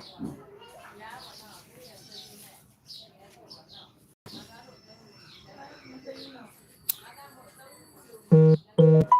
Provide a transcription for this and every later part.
တိုင်း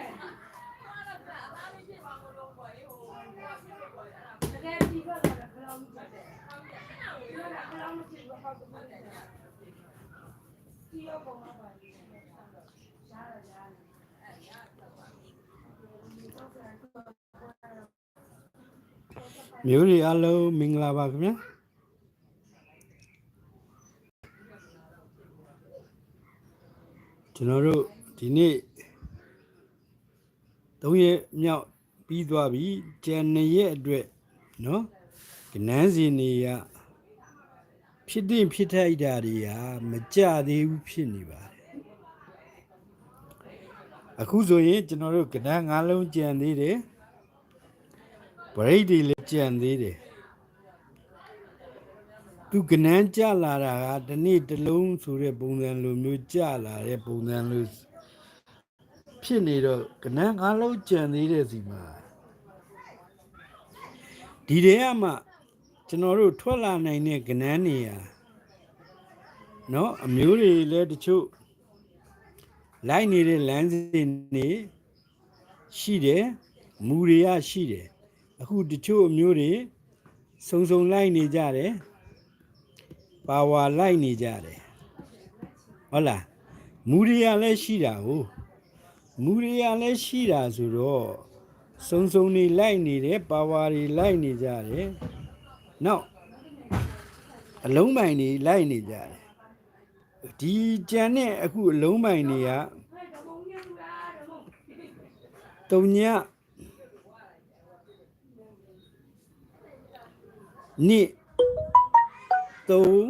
ယ်တကယ်ဒီကတော့ခလောင်းကြတယ်ဒီကခလောင်း မျိုးတွေအလုံးမင်္ဂလာပါခင်ဗျာကျွန်တော်တို့ဒီနေ့၃ရက်မြောက်ပြီးသွားပြီကျန်၂ရက်အတွက်နော်ကနန်းစီနေရ ဖြစ်တဲ့ဖြစ်ထိုက်တာတွေဟာမကြသေးဘူးဖြစ်နေပါတယ်အခုဆိုရင်ကျွန်တော်တို့ကနန်း၅လုံးကျန်သေးတယ်ဗရိတ်တွေလည်းကြံသေးတယ်သူကနန်းကြလာတာကဒီနေ့တစ်လုံးဆိုတဲ့ပုံစံလိုမျိုးကြလာတဲ့ပုံစံလိုဖြစ်နေတော့ကနန်းငါးလုံးကြံသေးတဲ့စီမှာဒီတည်းကမှ ကျွန်တော်တို့ထွက်လာနိုင်တဲ့ကနန်းနေရာเนาะအမျိုးတွေလည်းတချို့လိုက်နေတဲ့လမ်းစဉ်တွေရှိတယ်မူတွေကရှိတယ် အခုတချို့အမျိုးတွေ စုံစုံလိုက်နေကြတယ်ပါဝါလိုက်နေကြတယ်ဟုတ်လားမူရိယာလည်းရှိတာဟုတ်မူရိယာလည်းရှိတာဆိုတော့စုံစုံနေလိုက်နေတယ်ပါဝါတွေလိုက်နေကြတယ် နောက်အလုံးပိုင်တွေလိုက်နေကြတယ်ဒီကြံတဲ့အခုအလုံးပိုင်တွေကဟဲ့တဘုံညူတာတဘုံတုံညနိသုံး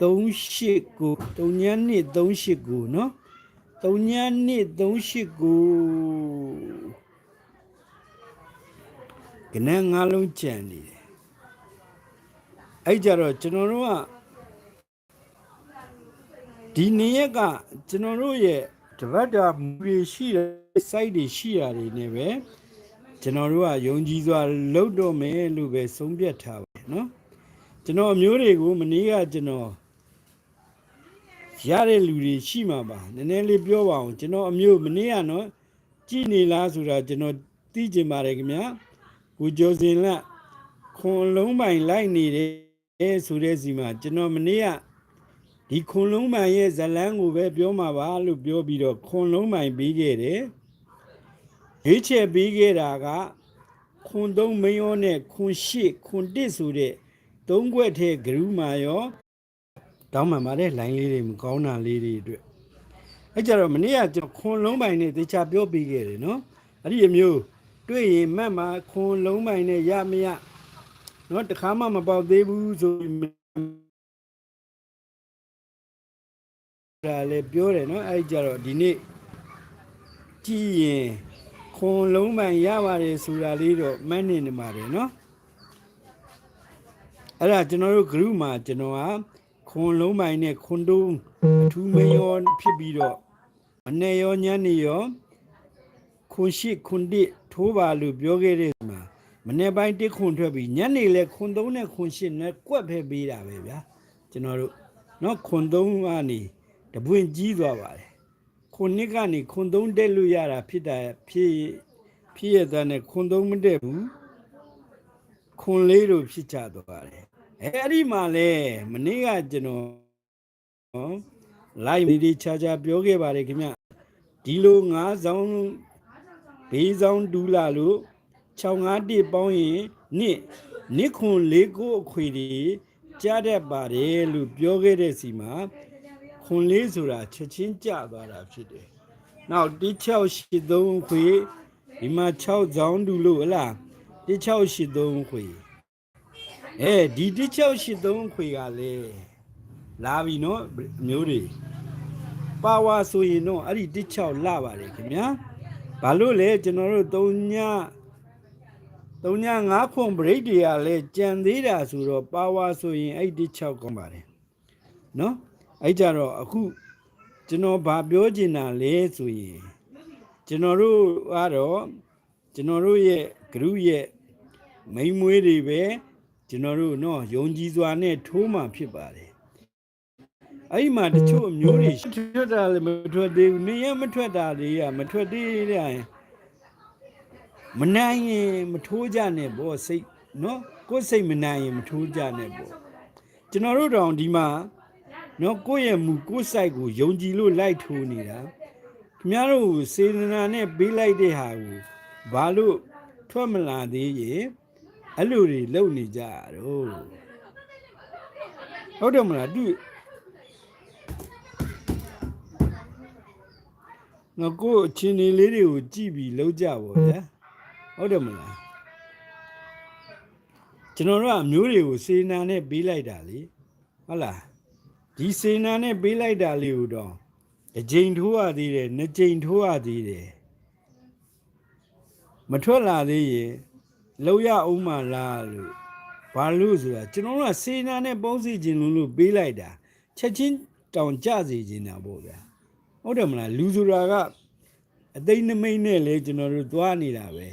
သုံးရှိကိုတုံညနိသုံးရှိကိုနော်တုံညနိသုံးရှိကို ကနန်းငါးလုံးကြံနေတယ်အဲ့ကြတော့ကျွန်တော်တို့ကဒီနေရက်ကကျွန်တော်တို့ရဲ့တပတ်တာမူတွေရှိတယ် site တွေရှိတာတွေနဲ့ပဲကျွန်တော်တို့ကယုံကြည်စွာလှုပ်တော့မယ်လို့ပဲဆုံးဖြတ်ထားပါတယ်နော်ကျွန်တော်အမျိုးတွေကိုမနေ့ကကျွန်တော်ရတဲ့လူတွေရှိမှာပါနည်းနည်းလေးပြောပါအောင်ကျွန်တော်အမျိုးမနေ့ကနော်ကြည်နေလားဆိုတာကျွန်တော်သိကျင်ပါတယ်ခင်ဗျာ ကိုကျော်စင်လက်ခွန်လုံးပိုင်လိုက်နေတယ်ဆိုတဲ့စီမှာကျွန်တော်မနေ့ကဒီခွန်လုံးမိုင်ရဲ့ဇလန်းကိုပဲပြောမှာပါလို့ပြောပြီးတော့ခွန်လုံးမိုင်ပြီးခဲ့တယ်ရွေးချယ်ပြီးခဲ့တာကခွန်သုံးမယောနဲ့ခွန်ရှိခွန်တစ်ဆိုတဲ့သုံးခွက်ထဲဂရုမာရောတောင်းမှန်ပါတယ်လိုင်းလေးတွေမကောင်းတာလေးတွေအတွက်အဲကြတော့မနေ့ကကျွန်တော်ခွန်လုံးမိုင်နဲ့တခြားပြောပြီးခဲ့တယ်နော်အဲ့ဒီအမျိုး တွေ့ရင်မှတ်မှာခွန်လုံးမိုင်နဲ့ရမရနော်တခါမှမပေါက်သေးဘူးဆိုရင်ဒါလည်းပြောတယ်နော်အဲ့ဒီကြတော့ဒီနေ့ကြည်ရင်ခွန်လုံးမှန်ရပါတယ်ဆိုတာလေးတော့မှတ်နေနေပါတယ်နော်အဲ့ဒါကျွန်တော်တို့ group မှာကျွန်တော်ကခွန်လုံးမှန်နဲ့ခွန်တုံးအထူးမယောဖြစ်ပြီးတော့မနေ့ရောညနေရော ခွန်ရှိခွန်တစ်ထိုးပါလို့ပြောခဲ့တဲ့မှာမနေ့ပိုင်းတစ်ခွန်ထွက်ပြီးညနေလဲခွန်သုံးနဲ့ခွန်ရှိနဲ့ကွက်ဖက်ပေးတာပဲဗျာကျွန်တော်တို့နော်ခွန်သုံးကနေတပွင့်ကြီးသွားပါတယ်ခုနှစ်ကနေခွန်သုံးတက်လို့ရတာဖြစ်တာဖြစ်ဖြစ်ရတဲ့နဲ့ခွန်သုံးမတက်ဘူးခွန်လေးတို့ဖြစ်ကြသွားတယ်အဲအဲ့ဒီမှာလဲမနေ့ကကျွန်တော်နော် live ဒီချာချာပြောခဲ့ပါတယ်ခင်ဗျဒီလိုငါးဆောင် ဘေးဆောင်ဒူလာလို့65တိပေါင်းရင်နှစ်နှစ်ခွန်လေးကိုအခွေတွေကြားတတ်ပါတယ်လို့ပြောခဲ့တဲ့စီမှာခွန်လေးဆိုတာချက်ချင်းကျသွားတာဖြစ်တယ်။နောက်တိ683ခွေဒီမှာ6ဇောင်းတူလို့ဟလားတိ683ခွေအဲဒီတိ683ခွေကလေလာပြီနော်အမျိုးတွေပါဝါဆိုရင်တော့အဲ့ဒီတိ6လာပါတယ်ခင်ဗျာ ဘာလို့လဲကျွန်တော်တို့3ည3ည5ခွန် break တွေကလည်းကြံသေးတာဆိုတော့ပါဝါဆိုရင်အဲ့ဒီ6ကောင်းပါတယ်နော် အဲ့ကြတော့အခုကျွန်တော်ဗာပြောချင်တာလဲဆိုရင်ကျွန်တော်တို့ကတော့ကျွန်တော်တို့ရဲ့ group ရဲ့မိန်းမွေးတွေပဲကျွန်တော်တို့เนาะယုံကြည်စွာနဲ့ထိုးမှဖြစ်ပါတယ် အဲ့မှာတချို့မျိုးတွေထွက်တာလည်းမထွက်သေးဘူးနေရမထွက်တာလေးကမထွက်သေးတဲ့မနိုင်ရင်မထိုးကြနဲ့ပေါ့စိတ်နော်ကိုယ်စိတ်မနိုင်ရင်မထိုးကြနဲ့ပေါ့ကျွန်တော်တို့တောင်ဒီမှာနော်ကိုယ့်ရဲ့မူကိုယ့်စိုက်ကိုယုံကြည်လို့လိုက်ထိုးနေတာခင်ဗျားတို့စေတနာနဲ့ပေးလိုက်တဲ့ဟာကိုဘာလို့ထွက်မလာသေးရဲ့အဲ့လိုတွေလုံနေကြတော့ဟုတ်တယ်မလားသူ နော်ကိုယ့်အချင်းနေလေးတွေကိုကြည့်ပြီးလုပ်ကြပါဗျာဟုတ်တယ်မလားကျွန်တော်တို့ကအမျိုးတွေကိုစေတနာနဲ့ပေးလိုက်တာလေဟုတ်လားဒီစေနာနဲ့ပေးလိုက်တာလေးကိုတော့တစ်ကြိမ်ထိုးရသေးတယ်နှစ်ကြိမ်ထိုးရသေးတယ်မထွက်လာသေးရင်လောက်ရအောင်မလားလို့ဘာလို့ဆိုတာကျွန်တော်တို့ကစေနာနဲ့ပေါင်းစည်းခြင်းလို့လို့ပေးလိုက်တာချက်ချင်းတောင်ကြစေခြင်းတာပေါ့ဗျာ ဟုတ်တယ်မလားလူဆိုတာကအသိနမိတ်နဲ့လဲကျွန်တော်တို့သွားနေတာပဲ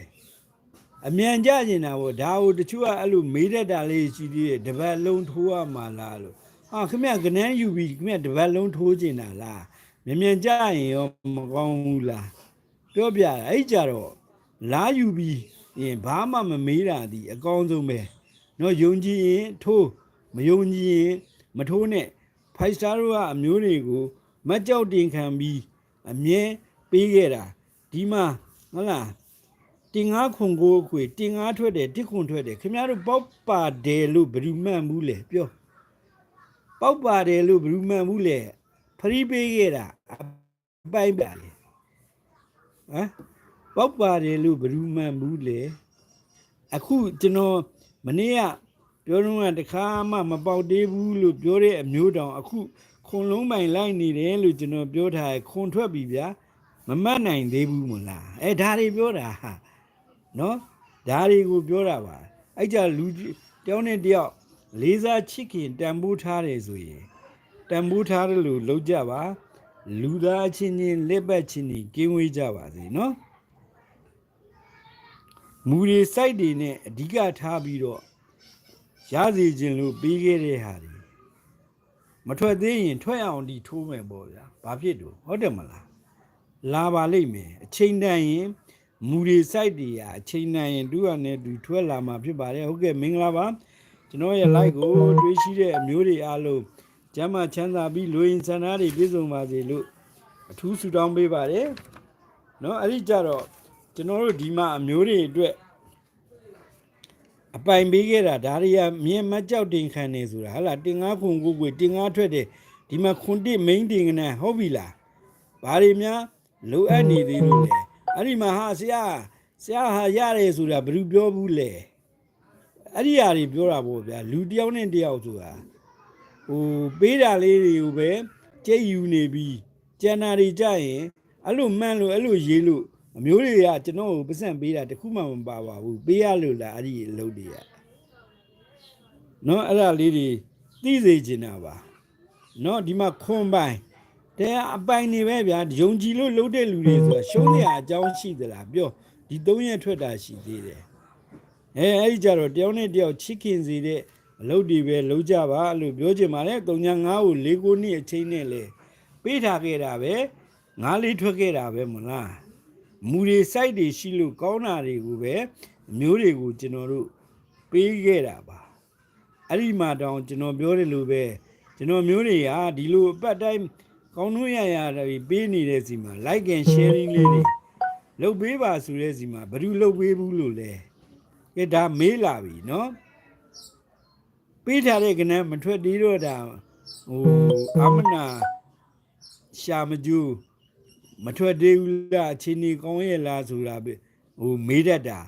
အမြန်ကြခြင်းတာပေါ့ဒါကိုတချို့ကအဲ့လိုမေးတတ်တာလေးရှိသေးတယ်တပတ်လုံးထိုးရမှာလားလို့အာခမရကနန်းယူပြီးခမရတစ်ပတ်လုံးထိုးကျင်တာလားမြန်မြန်ကြရင်ရောမကောင်းဘူးလားပြောပြတာအဲ့ကြတော့လာယူပြီးရင်ဘာမှမမေးတာဒီအကောင်းဆုံးပဲနော်ယုံကြည်ရင်ထိုးမယုံကြည်ရင်မထိုးနဲ့ဖိုက်စတာတို့ကအမျိုးတွေကို မတ်ကြောက်တင်ခံပြီးအမြဲပေးခဲ့တာဒီမှာဟုတ်လားတင်ငါခွန်ကိုအခွေတင်ငါထွက်တယ်တစ်ခွန်ထွက်တယ်ခင်ဗျားတို့ပေါက်ပါတယ်လို့ဘယ်သူမှန်ဘူးလေပြောပေါက်ပါတယ်လို့ဘယ်သူမှန်ဘူးလေဖရီးပေးခဲ့တာအပိုင်ပါလေဟမ်ပေါက်ပါတယ်လို့ဘယ်သူမှန်ဘူးလေအခုကျွန်တော်မနေ့ကပြောတော့ကတခါမှမပေါက်သေးဘူးလို့ပြောတဲ့အမျိုးတောင်အခု ခွန်လုံးပိုင်လိုက်နေတယ်လို့ကျွန်တော်ပြောထားတယ်ခွန်ထွက်ပြီဗျာမမတ်နိုင်သေးဘူးမလားအဲဒါတွေပြောတာဟာနော်ဒါတွေကိုပြောတာပါအဲ့ကြလူကြီးတယောက်နဲ့တယောက်လေးစားချစ်ခင်တန်ဖိုးထားတယ်ဆိုရင်တန်ဖိုးထားတယ်လို့လောက်ကြပါလူသားချင်းချင်းလက်ပတ်ချင်းချင်းကင်းဝေးကြပါစေနော်မူတွေစိုက်တွေနဲ့အဓိကထားပြီးတော့ရစီခြင်းလို့ပြီးခဲ့တဲ့ဟာတွေ မထွက်သေးရင်ထွက်အောင်ဒီထိုးမယ်ပေါ့ဗျာဘာဖြစ်တော့ဟုတ်တယ်မလားလာပါလိမ့်မယ်အချိန်တန်ရင်မူတွေစိုက်တွေဟာအချိန်တန်ရင်တူရနဲ့တူထွက်လာမှာဖြစ်ပါတယ်ဟုတ်ကဲ့မင်္ဂလာပါကျွန်တော်ရဲ့ like ကိုတွေးရှိတဲ့အမျိုးတွေအားလုံးကျမ်းမာချမ်းသာပြီးလူရင်ဆန္ဒတွေပြည့်စုံပါစေလို့အထူးဆုတောင်းပေးပါတယ်เนาะအဲ့ဒီကြတော့ကျွန်တော်တို့ဒီမှာအမျိုးတွေအတွက် အပိုင်ပေးခဲ့တာဒါတွေကမြင်မကြောက်တင်ခံနေဆိုတာဟာလားတင်ငါခွန်ကိုကိုတင်ငါထွက်တယ်ဒီမှာခွန်တစ်မိန်တင်ကနေဟုတ်ပြီလားဘာတွေများလိုအပ်နေသေးလို့လဲအဲ့ဒီမှာဟာဆရာဆရာဟာရတယ်ဆိုတာဘယ်သူပြောဘူးလဲအဲ့ဒီဟာတွေပြောတာပေါ့ဗျာလူတစ်ယောက်နဲ့တစ်ယောက်ဆိုတာဟိုပေးတာလေးတွေကိုပဲကြိတ်ယူနေပြီးကျန်တာတွေကြရင်အဲ့လိုမှန်လို့အဲ့လိုရေးလို့ အမျိုးတွေကကျွန်တော်ကိုပတ်စံပေးတာတခုမှမပါပါဘူးပေးရလို့လားအဲ့ဒီအလုပ်တွေကနော်အဲ့ဒါလေးတွေသိစေချင်တာပါနော်ဒီမှာခွန်ပိုင်တဲ့အပိုင်နေပဲဗျာယုံကြည်လို့လုပ်တဲ့လူတွေဆိုတာရှုံးနေရအကြောင်းရှိသလားပြောဒီသုံးရက်ထွက်တာရှိသေးတယ်အဲအဲ့ဒီကြတော့တယောက်နဲ့တယောက်ချစ်ခင်စေတဲ့အလုပ်တွေပဲလုပ်ကြပါလို့ပြောချင်ပါတယ်။တုံညာငါးကို၄ခုနှစ်အချိန်နဲ့လေပေးထားခဲ့တာပဲငါးလေးထွက်ခဲ့တာပဲမလား။ မူတွေစိုက်တွေရှိလို့ကောင်းတာတွေကိုပဲအမျိုးတွေကိုကျွန်တော်တို့ပေးခဲ့တာပါ။အဲ့ဒီမှာတောင်ကျွန်တော်ပြောတယ်လို့ပဲကျွန်တော်မျိုးတွေကဒီလိုအပတ်တိုင်းကောင်းနှွေးရရတွေပေးနေတဲ့စီမှာ like and sharing လေးတွေလုပ်ပေးပါဆိုတဲ့စီမှာဘယ်သူလုပ်ပေးဘူးလို့လဲ။ကဲဒါမေးလာပြီနော်။ပေးထားတဲ့ကနန်းမထွက်သေးတော့တာဟိုအမနာရှာမကျူး မထွက်သေးဘူးလားအချင်းကြီးကောင်းရဲ့လားဆိုတာပဲဟိုမေးတတ်တာ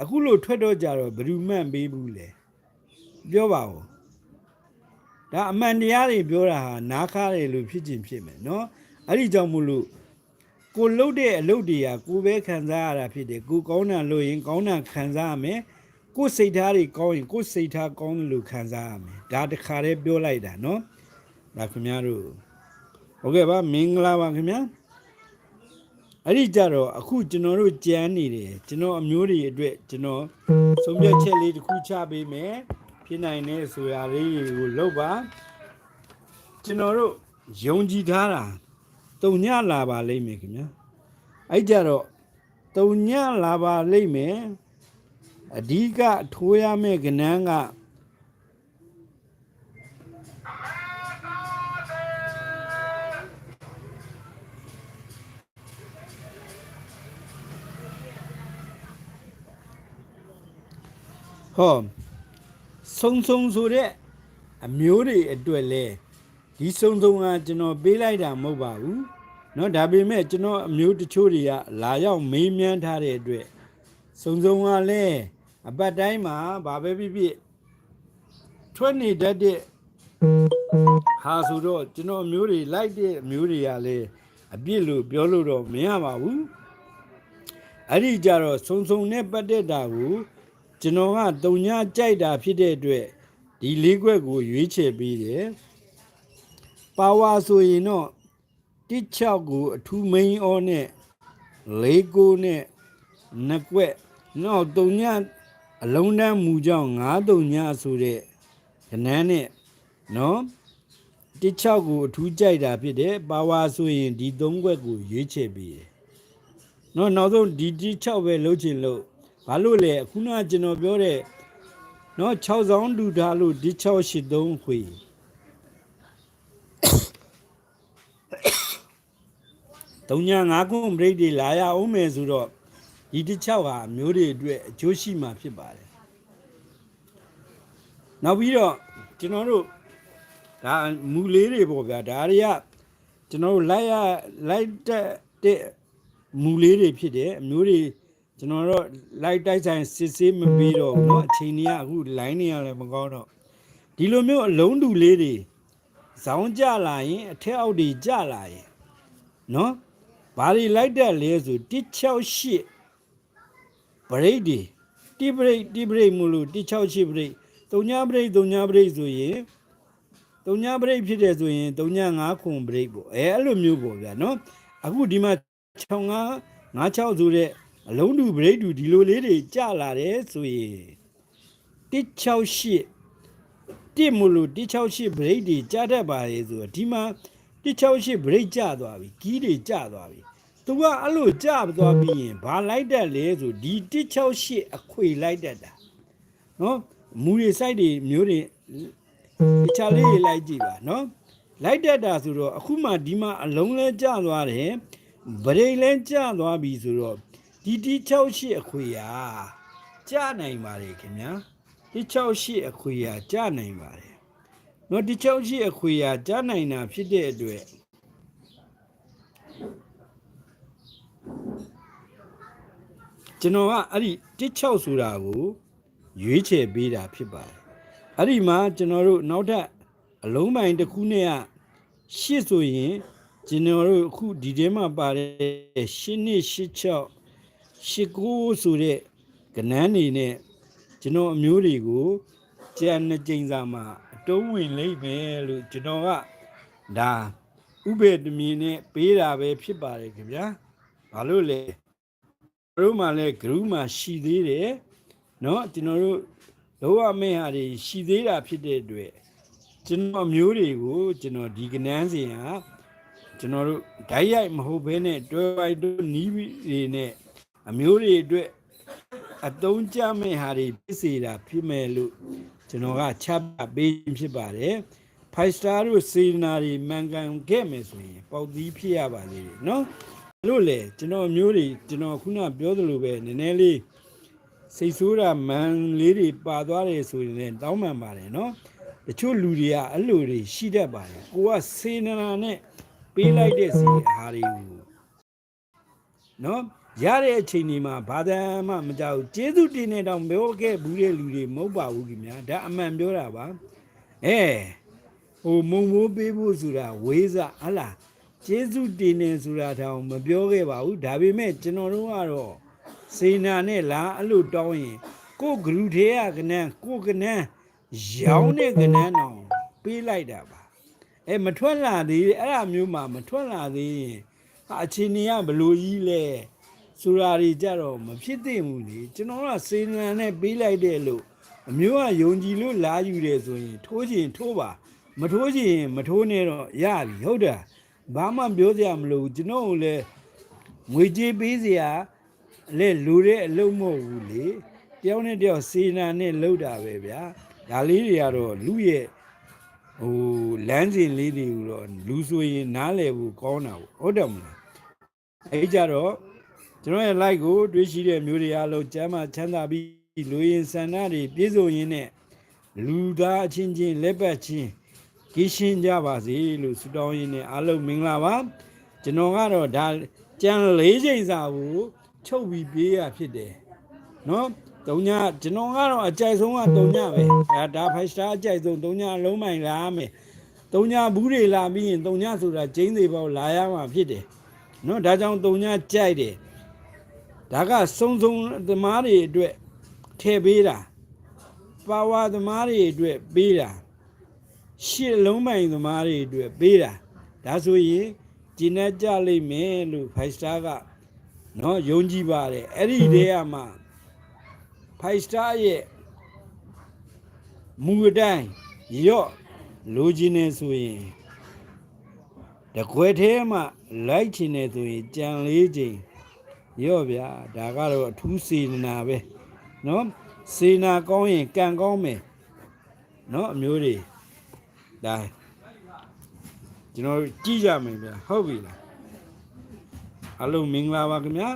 အခုလို့ထွက်တော့ကြတော့ဘယ်သူမှန်ပေးဘူးလဲပြောပါဦးဒါအမှန်တရားတွေပြောတာဟာနားခါတယ်လို့ဖြစ်ချင်းဖြစ်မယ်နော်အဲ့ဒီကြောင့်မို့လို့ကိုလှုပ်တဲ့အလုပ်တွေကကိုပဲခံစားရတာဖြစ်တယ်ကိုကောင်းတာလို့ရင်ကောင်းတာခံစားရမယ်ကိုယ်စိတ်ထားတွေကောင်းရင်ကိုယ်စိတ်ထားကောင်းတယ်လို့ခံစားရမယ်ဒါတခါတည်းပြောလိုက်တာနော်ဒါခင်ဗျားတို့ဟုတ်ကဲ့ပါမင်္ဂလာပါခင်ဗျာ အဲ့ဒီကြတော့အခုကျွန်တော်တို့ကြမ်းနေတယ်ကျွန်တော်အမျိုးတွေအတွက်ကျွန်တော်ဆုံးဖြတ်ချက်လေးတစ်ခုချပေးမယ်ဖြစ်နိုင်တဲ့ဆိုရလေးကိုလုပ်ပါကျွန်တော်တို့ယုံကြည်ထားတာတုံညလာပါလိမ့်မယ်ခင်ဗျာအဲ့ကြတော့တုံညလာပါလိမ့်မယ်အဓိကထိုးရမယ့်ကဏ္ဍက ဟောဆုံဆုံဆိုတဲ့အမျိုးတွေအတွက်လဲဒီဆုံဆုံကကျွန်တော်ပေးလိုက်တာမဟုတ်ပါဘူးเนาะဒါပေမဲ့ကျွန်တော်အမျိုးတချို့တွေကလာရောက်မေးမြန်းထားတဲ့အတွက် စုံစုံကလည်းအပတ်တိုင်းမှာဘာပဲဖြစ်ဖြစ်ထွက်နေတတ်တဲ့ဟာဆိုတော့ကျွန်တော်အမျိုးတွေလိုက်တဲ့အမျိုးတွေကလည်းအပြစ်လို့ပြောလို့တော့မရပါဘူးအဲ့ဒီကြတော့စုံစုံနဲ့ပတ်သက်တာကို ကျွန်တော်ကတုံညာကြိုက်တာဖြစ်တဲ့အတွက်ဒီလေးခွက်ကိုရွေးချယ်ပေးတယ်ပါဝါဆိုရင်တော့တစ်ချောက်ကိုအထူးမိန်အောနဲ့လေးကိုနဲ့နှစ်ကွက်နောက်တုံညအလုံးတန်းမူကြောင့်ငါးတုံညဆိုတဲ့ကနန်းနဲ့နော်တစ်ချောက်ကိုအထူးကြိုက်တာဖြစ်တယ်ပါဝါဆိုရင်ဒီသုံးခွက်ကိုရွေးချယ်ပေးတယ်နော်နောက်ဆုံးဒီဒီ6ပဲလုံးချင်လို့ ဘာလို့လဲခုနကကျွန်တော်ပြောတဲ့နော်6ဆောင်လူထားလို့ဒီ683ခွေတုံညာ9ခုဘရိတ်တွေလာရအောင်မယ်ဆိုတော့ဒီတစ်6ဟာအမျိုးတွေအတွက်အကျိုးရှိမှာဖြစ်ပါတယ်နောက်ပြီးတော့ကျွန်တော်တို့ဒါမူလေးတွေပေါ့ဗျာဒါတွေကကျွန်တော်တို့လိုက်ရလိုက်တက်တဲ့မူလေးတွေဖြစ်တယ်အမျိုးတွေ ကျွန်တော်တို့လိုက်တိုက်ဆိုင်စစ်ဆေးမပြီးတော့ဘူးเนาะအချိန်ကြီးကအခု line နေရလည်းမကောင်းတော့ဒီလိုမျိုးအလုံးတူလေးတွေဇောင်းကြလာရင်အထက်အောက်တွေကြလာရင်เนาะဘာတွေလိုက်တက်လဲဆို168ဘရိတ်တွေတိဘရိတ်တိဘရိတ်မလို့168ဘရိတ်တုံညာဘရိတ်တုံညာဘရိတ်ဆိုရင်တုံညာဘရိတ်ဖြစ်တယ်ဆိုရင်တုံညာ9ခွန်ဘရိတ်ပေါ့အဲအဲ့လိုမျိုးပေါ့ဗျာเนาะအခုဒီမှာ65 56ဆိုတဲ့ အလုံးတူဘရိတ်တူဒီလိုလေးတွေကြလာတယ်ဆိုရင်168တစ်မလို့168ဘရိတ်တွေကြားတတ်ပါလေဆိုတော့ဒီမှာ168ဘရိတ်ကြသွားပြီကြီးတွေကြသွားပြီသူကအဲ့လိုကြသွားပြီးရင်ဘာလိုက်တတ်လဲဆိုဒီ168အခွေလိုက်တတ်တာနော်မူတွေ site တွေမျိုးတွေတခြားလေးတွေလိုက်ကြည့်ပါနော်လိုက်တတ်တာဆိုတော့အခုမှဒီမှာအလုံးလဲကြသွားတယ်ဗရိတ်လဲကြသွားပြီဆိုတော့ ဒီ168အခွေရာကြနိုင်ပါလေခင်ဗျာ168အခွေရာကြနိုင်ပါတယ်နော်168အခွေရာကြနိုင်တာဖြစ်တဲ့အတွက်ကျွန်တော်ကအဲ့ဒီ16ဆိုတာကိုရွေးချယ်ပေးတာဖြစ်ပါတယ်အဲ့ဒီမှာကျွန်တော်တို့နောက်ထပ်အလုံးပိုင်တစ်ခုနဲ့ကရှစ်ဆိုရင်ကျွန်တော်တို့အခုဒီထဲမှာပါတဲ့ရှစ်နှစ်ရှစ်6 ရှစ်ကိုဆိုတဲ့ကဏ္ဍနေနဲ့ကျွန်တော်အမျိုးတွေကိုကြံနှစ်ကြိမ်စာမှာအတုံးဝင်လိမ့်မယ်လို့ကျွန်တော်ကဒါဥပေတမီနဲ့ပေးတာပဲဖြစ်ပါတယ်ခင်ဗျာဘာလို့လဲတို့မှလည်းဂရုမှရှိသေးတယ်เนาะကျွန်တော်တို့လောကမဲ့ဟာတွေရှိသေးတာဖြစ်တဲ့အတွက်ကျွန်တော်မျိုးတွေကိုကျွန်တော်ဒီကနန်းစဉ်ဟာကျွန်တော်တို့ဓာတ်ရိုက်မဟုတ်ဘဲနဲ့တွဲပိုက်တို့နီးတွေနဲ့ အမျိုးတွေအတွက်အတုံးကြမဲ့ဟာတွေဖြစ်စေတာဖြစ်မဲ့လို့ကျွန်တော်ကချပ်ပေးဖြစ်ပါတယ်ဖိုက်စတာတို့စေနာတွေမှန်ကန်ခဲ့မယ်ဆိုရင်ပေါက်သီးဖြစ်ရပါလေเนาะလို့လေကျွန်တော်မျိုးတွေကျွန်တော်ခုနပြောသလိုပဲနည်းနည်းလေးစိတ်ဆိုးတာမန်လေးတွေပါသွားတယ်ဆိုရင်လည်းတောင်းပန်ပါတယ်เนาะတချို့လူတွေကအဲ့လိုတွေရှိတတ်ပါတယ်ကိုကစေနာနဲ့ပေးလိုက်တဲ့စီဟာတွေကိုနော် ရတဲ့အချိန်ဒီမှာဘာသာမှမကြောက်ကျေးဇူးတင်နေတော့ပြောခဲ့ဘူးတဲ့လူတွေမဟုတ်ပါဘူးခင်ဗျာဒါအမှန်ပြောတာပါအဲဟိုမုံမိုးပေးဖို့ဆိုတာဝေးစားဟလားကျေးဇူးတင်နေဆိုတာတောင်မပြောခဲ့ပါဘူးဒါပေမဲ့ကျွန်တော်တို့ကတော့စေနာနဲ့လာအဲ့လိုတောင်းရင်ကိုဂရုထေရကနန်းကိုကနန်းရောင်းတဲ့ကနန်းတော့ပေးလိုက်တာပါအဲမထွက်လာသေးအဲ့ဒါမျိုးမှမထွက်လာသေးရင်ဟာအချင်းကြီးကဘလို့ကြီးလဲ ဆိုတာတွေကြတော့မဖြစ်သင့်ဘူးလေကျွန်တော်ကစေနံနဲ့ပေးလိုက်တဲ့လို့အမျိုးကယုံကြည်လို့လာယူတယ်ဆိုရင်ထိုးချင်ထိုးပါမထိုးချင်မထိုးနဲ့တော့ရပြီဟုတ်တယ်ဘာမှပြောစရာမလိုဘူးကျွန်တော်ကလည်းငွေကြေးပေးစရာလဲလူတဲ့အလုံးမဟုတ်ဘူးလေတယောက်နဲ့တယောက်စေနာနဲ့လှုပ်တာပဲဗျာဒါလေးတွေကတော့လူရဲ့ဟိုလမ်းစဉ်လေးတွေကိုတော့လူဆိုရင်နားလည်ဖို့ကောင်းတာဟုတ်တယ်မလားအဲကြတော့ ကျွန်တော်ရဲ့ like ကိုတွေးရှိတဲ့မျိုးတွေအားလုံးကျမ်းမာချမ်းသာပြီးလူရင်ဆန္ဒတွေပြည့်စုံရင်းနဲ့လူသားအချင်းချင်းလက်ပတ်ချင်းကြည်ရှင်းကြပါစေလို့ဆုတောင်းရင်းနဲ့အားလုံးမင်္ဂလာပါကျွန်တော်ကတော့ဒါကြံ၄ချိန်စာကိုချုပ်ပြီးပြေးရဖြစ်တယ်နော်တုံညာကျွန်တော်ကတော့အကြိုက်ဆုံးကတုံညာပဲဒါဒါဖိုက်စတာအကြိုက်ဆုံးတုံညာအလုံးမိုင်လာမယ်တုံညာဘူးတွေလာပြီးရင်တုံညာဆိုတာကျင်းသေးပေါ့လာရမှာဖြစ်တယ်နော်ဒါကြောင့်တုံညာကြိုက်တယ် ဒါကစုံစုံသမားတွေအတွက်ထည့်ပေးတာပါဝါသမားတွေအတွက်ပေးတာရှစ်လုံးပိုင်သမားတွေအတွက်ပေးတာဒါဆိုရင်ကျင်းနဲ့ကြလိမ့်မယ်လို့ဖိုက်စတာကနော်ယုံကြည်ပါတယ်အဲ့ဒီတည်းကမှဖိုက်စတာရဲ့မူအတိုင်းရော့လိုချင်နေဆိုရင်တကွယ်ထဲမှာလိုက်ချင်နေဆိုရင်ကြံလေးချိန် ရော့ဗျာဒါကတော့အထူးစေနနာပဲနော်စေနာကောင်းရင်ကံကောင်းမယ်နော်အမျိုးတွေဒါကျွန်တော်ကြည့်ကြမယ်ဗျာဟုတ်ပြီလားအလုံးမင်္ဂလာပါခင်ဗျာ